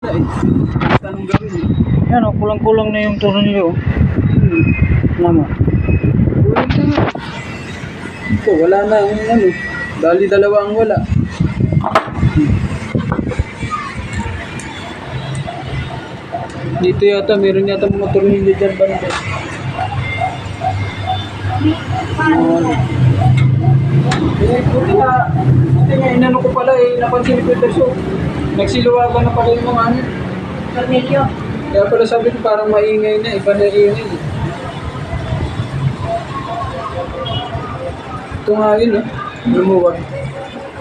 Tanong gawin eh. Yan o, kulang-kulang na yung tornilyo. Hmm. Nama. Kulang na nga. Ito, wala na ang ano. Dali dalawa ang wala. Dito yata, meron yata mga tornilyo dyan banda. Oo, ano. Eh, buti nga, buti nga, inano ko pala eh, napansin ni Peterson. Nagsiluwagan na pala yung mga ano. Tornilyo. Kaya pala sabi ko parang maingay na, iba na ingay. eh. Ito nga yun, oh. Lumuwag.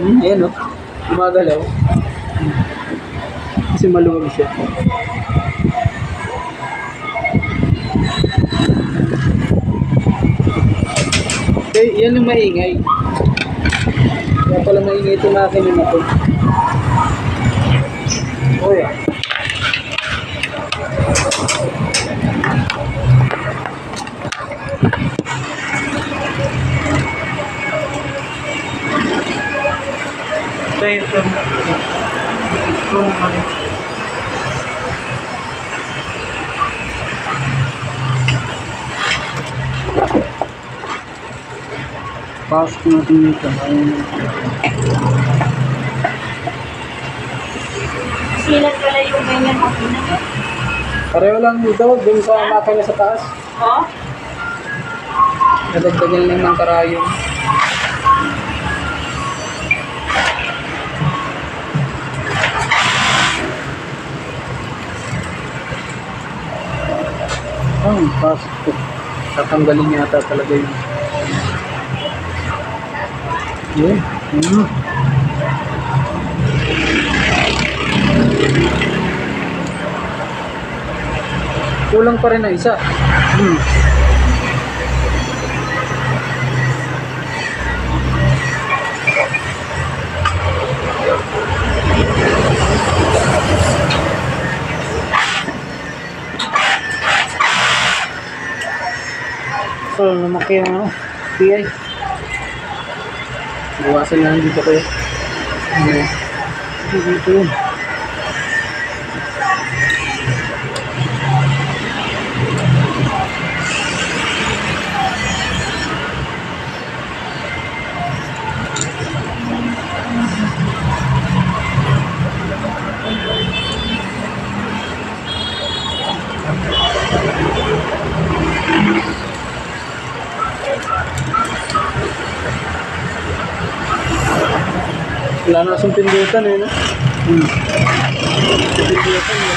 Hmm, ayan, oh. Gumagalaw. Kasi maluwag siya. Okay, yan yung maingay. Kaya pala maingay ito na to. Oh, yeah. Yung tornilyo. Ito naman. Pasok. Silat pala yung ganyan makina. Pareho lang daw dun sa makina sa taas. Oh? Nadagdagan lang ng karayong. Oh, pasok ko. Tatanggalin yata talaga yun. Yun. Ano? Kulang pa rin na isa. Hmm. So, lumaki yung ano, PI. Buwasan lang dito kayo. Ano? Dito yun. Wala na kasong pindutan eh, no? Hmm. Pindutan, wala.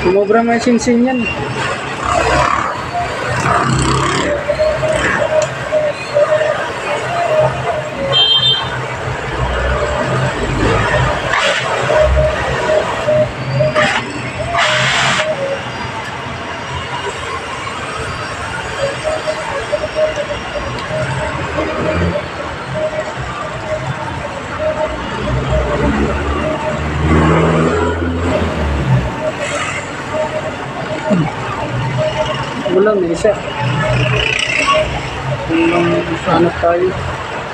Sumobra may sinsin yan. Wala, may isa. Walang hanap tayo.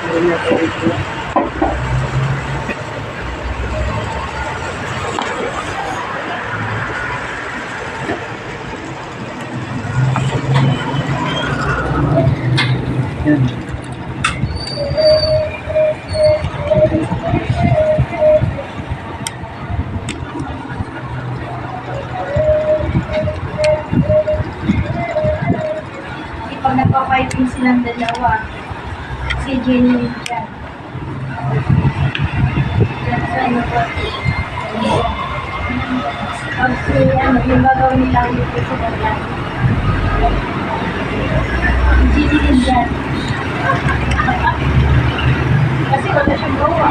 Meron niya tayo ito. Si Jenny yan. Yan sa ano po. Pag si ano, yung gagawin nila ulit sa dalawa. Si Jenny din yan. Kasi wala siyang gawa.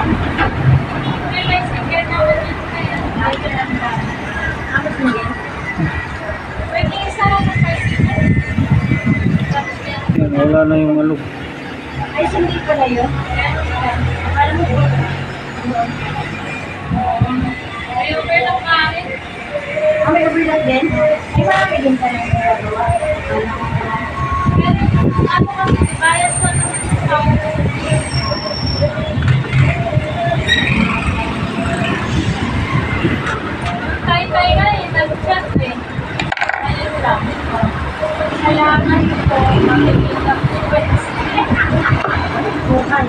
Tapos mo yan. Yan, wala na yung alog. Ay, sundin ko na yun. Para mo po. May overlap pa rin. Ah, may overlap din? Ay, marami din pa na yung gagawa. Ano kasi, bias ko naman sa nga eh, nag-chat eh. Ayun lang. Salamat po. Salamat po. Chat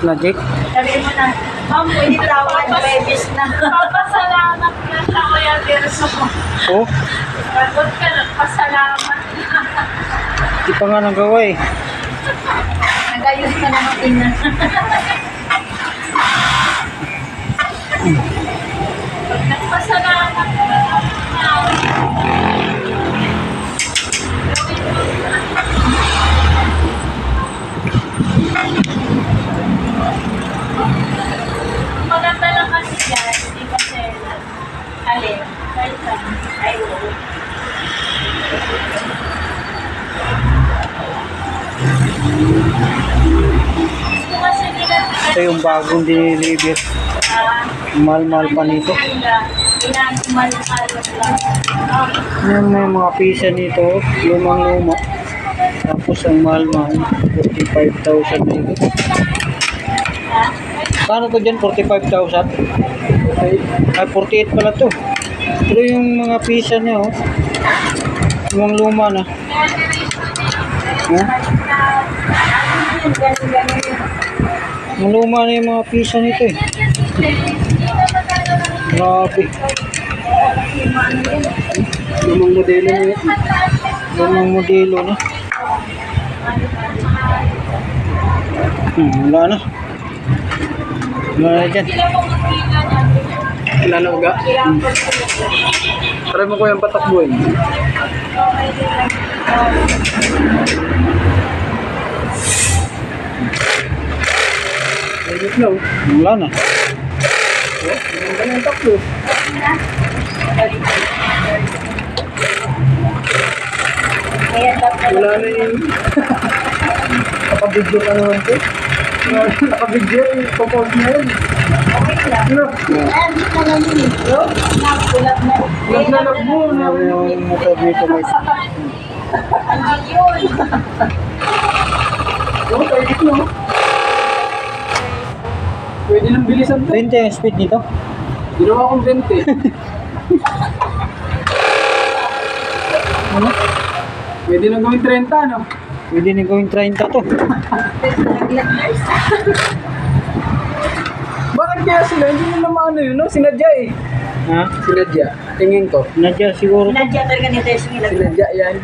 na, Jake. Sabi mo na, ma'am, pwede tawad, babies na. Papasalamat na sa Kuya Tirso. Oh, Ba't ka nagpasalamat? di pa nga nagawa eh. Nagayos ka na ng tingnan. Ito yung bagong ah, Mahal-mahal pa nito. Yan may mga pisa nito, lumang-luma. Tapos ang mahal-mahal, 45,000 dito. Kano to dyan? 45,000? Ay, 48 pala to. Pero yung mga pisa niya, oh. Lumang-luma na. Ha? Ang luma na yung mga pisa nito eh. Grabe. Lumang modelo na yun. Lumang modelo na. Hmm, wala na. Wala na dyan. Kilala ko ga? Hmm. Try mo ko yung patakbuhin. Ayun na. oh. Wala na. Oh, Ganda na yung dapat Wala na yung... Nakabidyo ka naman ko. Nakabidyo yung pupos na yun. okay lang. Ano? Ayan, di ka lang yun. Yo, nakulat na. Naglalag mo. Ano yung motor dito may Ang yun. Oo, tayo dito. Pwede nang bilisan to. 20 yung speed nito. Ginawa kong 20. Ano? Pwede nang gawin 30, no? Pwede na gawing 30 to. Bakit kaya sila? Hindi mo naman ano yun, no? Sinadya eh. Ha? Sinadya. Tingin ko. Nadya siguro to. Nadya talaga nito yung singilag. Sinadya yan.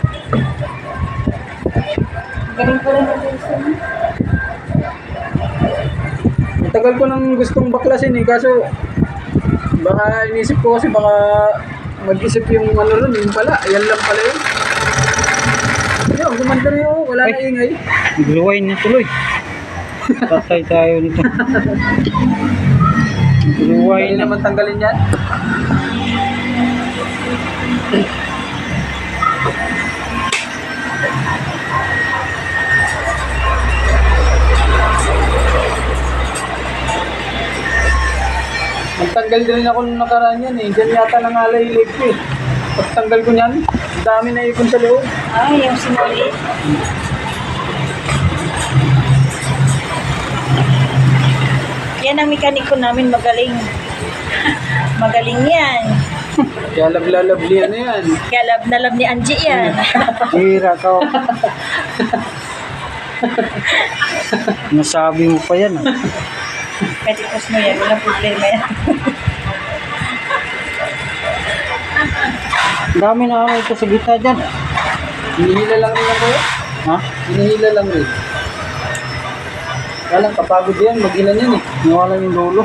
Ganun pa rin ang. Ang tagal ko nang gustong baklasin eh. Kaso, baka inisip ko kasi baka mag-isip yung ano ron, yun pala. Ayan lang pala yun. Yun, gumanda rin ako. Wala na Ay. ingay. Nagluway na tuloy. Tatay tayo nito. Nagluway na. naman tanggalin yan. Nagtanggal din ako nung nakaraan yan eh. Diyan yata nangalay yung leg ko eh. Pagtanggal ko niyan, dami na ipon sa loob. Ay, yung sinuli. Yan ang mekaniko namin magaling. Magaling yan. Kaya labla-labli ano yan. Kaya lab na lab ni Angie yan. Hira ka. Nasabi mo pa yan. ah. Kahit ipos mo yan, walang problema yan. dami na ano ito sa gitna dyan. Hinihila lang rin ako eh. Ha? Hinihila lang rin. Walang kapagod yan, mag-ilan yan eh. Nawala yung dulo.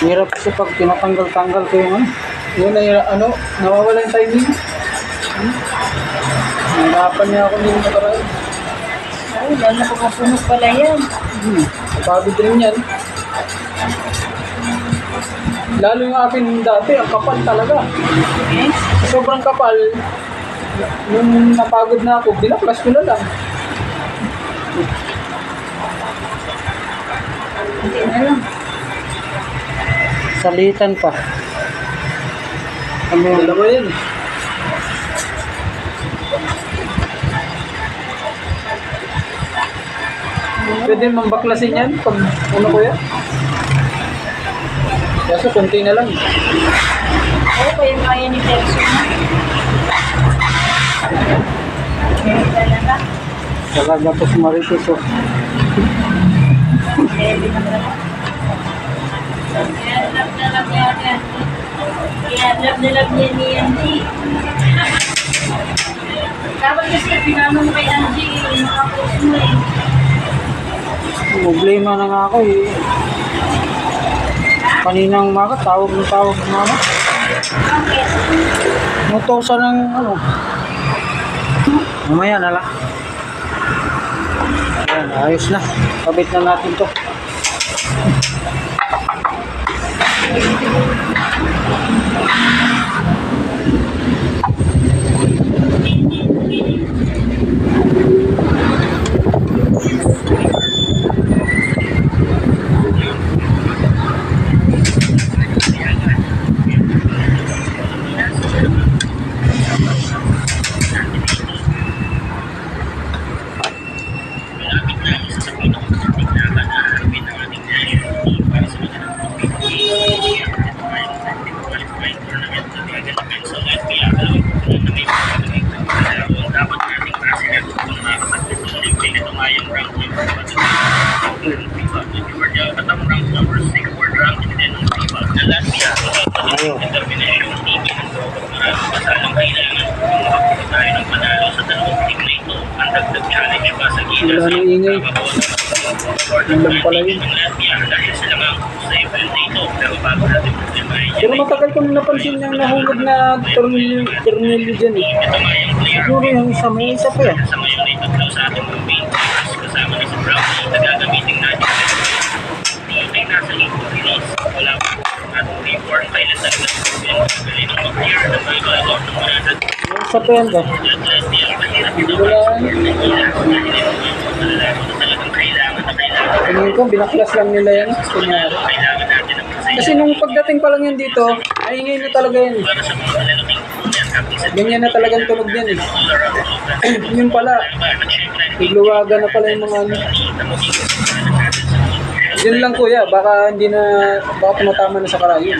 Hirap kasi pag tinatanggal-tanggal ko yung ano. Yun yung ano, nawawala yung timing. Hmm? Nahirapan niya ako nung nakaraan. Ay, lalo na pagkapunog pala yan. Hmm. Kapagod rin yan. Lalo yung akin dati, ang kapal talaga. Okay? Sobrang kapal. Nung napagod na ako, binaklas ko na lang. Hindi na lang. Salitan pa. Ano yun? Dalawa yan. Pwede mong baklasin yan pag ano ko yan. Kaso konti na lang. Oo, kaya kaya ni Perso na. Talaga. Talaga po talaga. Kaya love na love niya yan. Kaya love na love niya ni Angie. Dapat kasi pinano mo kay Angie, nakapost mo eh. Problema na nga ako eh. Kaninang umaga, tawag ng tawag ng mama. Mutosa ng ano. Mamaya na lang. Ayan, ayos na. Kabit na natin to. Ayun. Wala nang ingay. Yun lang pala yun. Pero matagal ko na napansin yung nahulog na tornilyo, tornilyo dyan eh. Siguro yung isa, may isa pa yan. Isa pa yan ba? Hindi ko lang. Tingin ko, binaklas lang nila yan. Kunyari. Kasi nung pagdating pa lang yan dito, maingay na talaga yan. eh. Ganyan na talagang tunog yan eh. yun pala, igluwaga na pala yung mga ano. Yun lang kuya, baka hindi na, baka tumatama na sa karayo.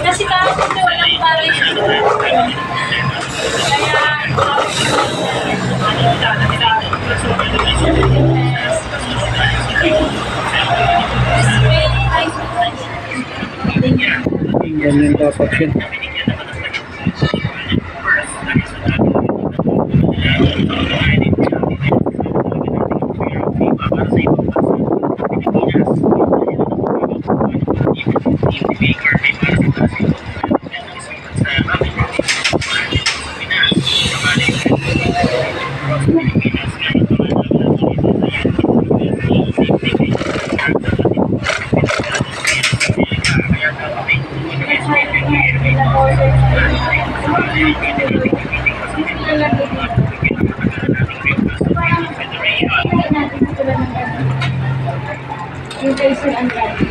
Kasi kahit hindi walang pare. Ganyan dapat yun. Yung Jason ang dati.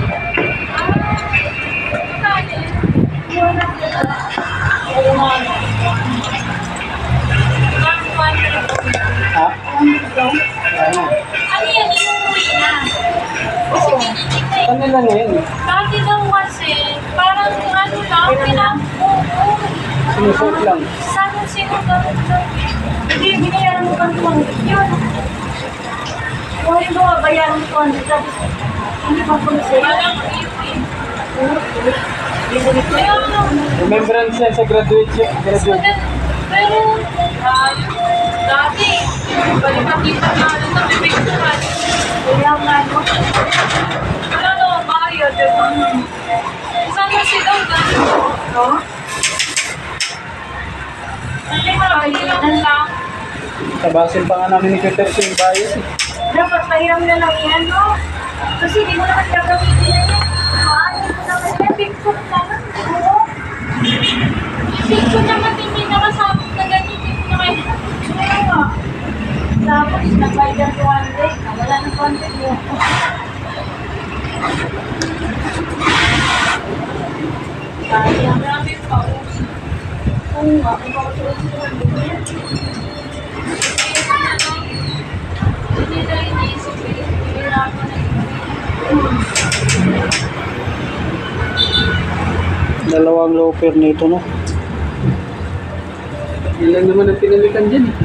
Ha? Ano? Ano yan, na. Kasi tinitignan eh. Ano yan. Dati daw kasi, parang ano lang, pinag-oo. Sinusot lang. Saan sino daw Hindi, binayaran mo pang 200 yun. Kung yung mga bayaran mo 200, tapos hindi pa po sa'yo. Walang ano, Remembrance sa graduate siya. Graduate. Pero, ah, dati, balik makita na ano sa bibigtuhan. kaya nga no. Wala na ang bayad, Tabasin pa nga namin ni Peter yung bias eh. Dapat pahiram na lang yan, no? Kasi di mo naman gagamitin na yan. Loper nito, no? Lang naman ang pinalikan dyan eh.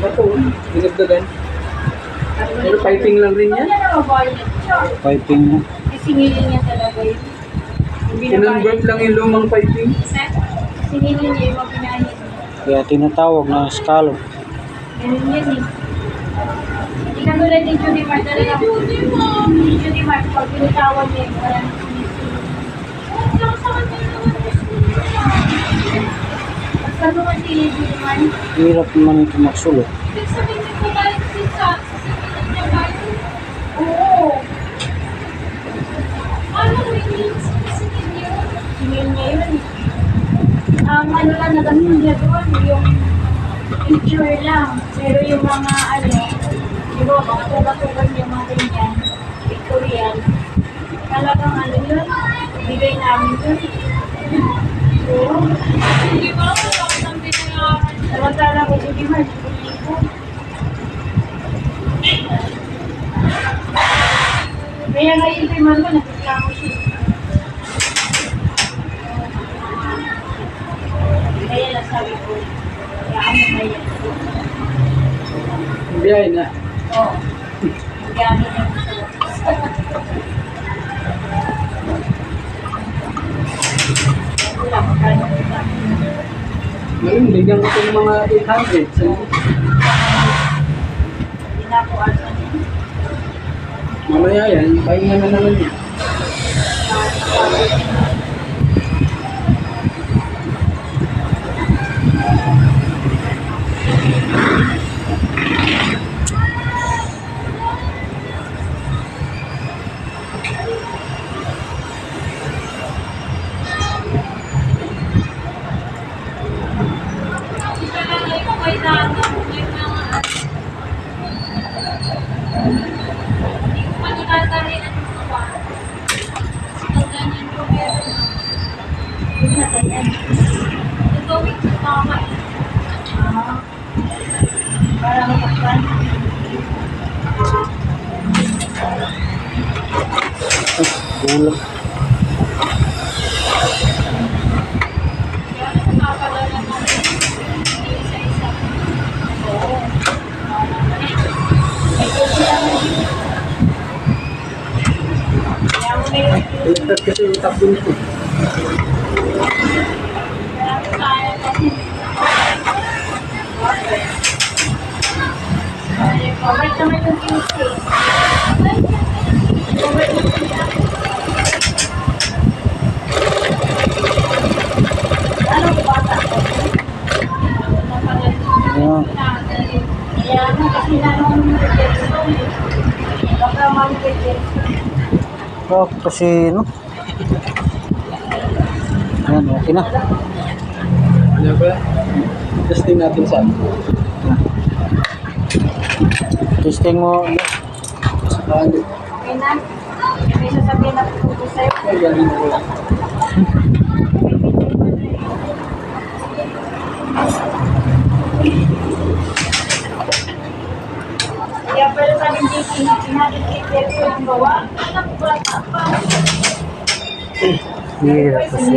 Bato, dinagdagan. Pero piping lang rin yan. Piping, no? Singilin niya talaga yun. Yung Kinonvert lang yung lumang piping. Singilin niya yung mga. Kaya tinatawag na scallop. Ganun yan eh. Hindi ka tulad ni Judy Mart talaga. Judy Mart! Pag pinitawag niya, wala na Basta naman. Hirap naman ito magsulot. Oo. Singil niya yun. Ang ano lang nagamit niya doon, yung picture lang. Pero yung mga ano, di ba, mga tugat-tugat yung mga ganyan, Victorian. Talagang ano yun, bigay namin yun. Oo. Di ba, wala ko nang binayaran. Samantala ko, di ba, ko. Kaya nga yung priman ko, nagreklamo siya. Kaya lang sabi ko, kaya ano na yan. Biyahe na. Oo. Niya gusto. Wala, ko? Ngayon, bigyan ko ng mga 800. So, mamaya yan, pahinga na naman yan. Baliktad kasi yung takbo nito. Kaya kasi na nung. Baka mami kay Oh, kasi, no? Ayan, okay na. Ano ba? Testing natin sa. Testing mo, ano. Okay na. May sasabihin na po sa'yo. Ay, galing ko. Kaya pala sabi ni Jake, hinatid kay Jackson ang gawa. Anak ko bata pa. Hirap kasi.